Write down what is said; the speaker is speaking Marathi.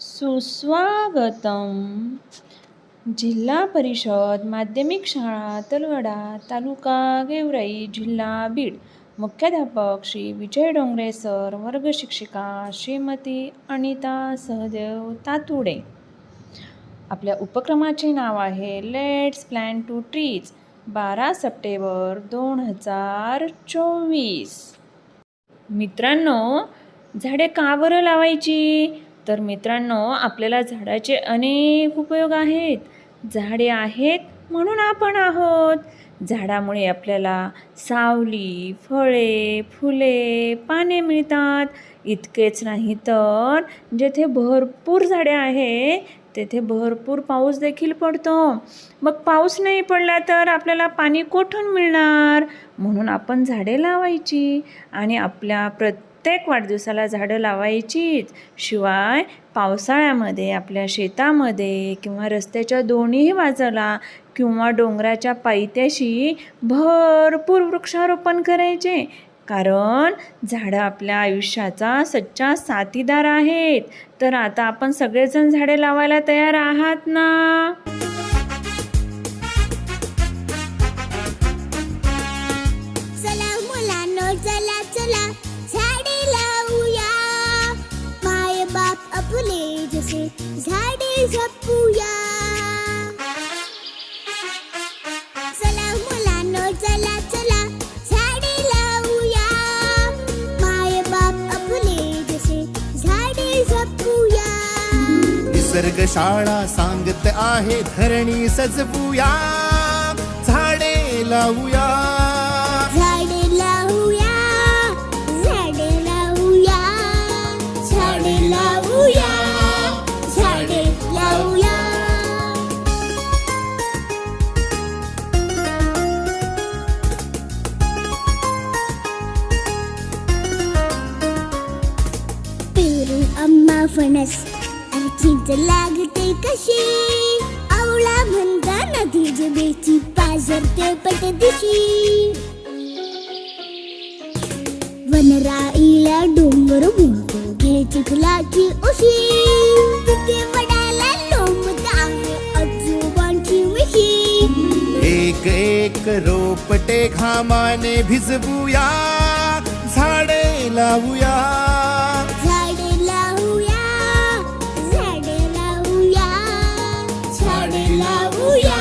सुस्वागतम. जिल्हा परिषद माध्यमिक शाळा तलवडा तालुका गेवराई जिल्हा बीड. मुख्याध्यापक श्री विजय डोंगरे सर वर्ग शिक्षिका श्रीमती अनिता सहदेव तातुडे. आपल्या उपक्रमाचे नाव आहे लेट्स प्लॅन टू ट्रीज बारा सप्टेंबर दोन हजार चोवीस. मित्रांनो झाडे का बरं लावायची? तर मित्रांनो आपल्याला झाडाचे अनेक उपयोग आहेत. झाडे आहेत म्हणून आपण आहोत. झाडामुळे आपल्याला सावली फळे फुले पाने मिळतात. इतकेच नाही तर जेथे भरपूर झाडे आहे तेथे भरपूर पाऊस देखील पडतो. मग पाऊस नाही पडला तर आपल्याला पाणी कुठून मिळणार? म्हणून आपण झाडे लावायची आणि आपल्या प्रत्येक प्रत्येक वाढदिवसाला झाडं लावायचीच शिवाय पावसाळ्यामध्ये आपल्या शेतामध्ये किंवा रस्त्याच्या दोन्हीही बाजूला किंवा डोंगराच्या पायथ्याशी भरपूर वृक्षारोपण करायचे. कारण झाडं आपल्या आयुष्याचा सच्चा साथीदार आहेत. तर आता आपण सगळेजण झाडे लावायला तयार आहात ना? चला मुलांनो चला चला. आपले झाडे जपूया. चला मुलांनो चला चला झाडे लावूया. माय बाप आपले जसे झाडे जपूया. निसर्ग शाळा सांगत आहे धरणी सजवूया. झाडे लावूया. पेरू आंबा फणस. चिंच लागते कशी? आवळा म्हणता नदी जबेची पाझरते पट दिशी. वनराईला डोंगर म्हणतो घे चिखलाची उशी. तिथे वडाला लोंबत आहे आजोबांची मिशी एक एक रोपटे घामाने भिजवूया झाडे लावूया.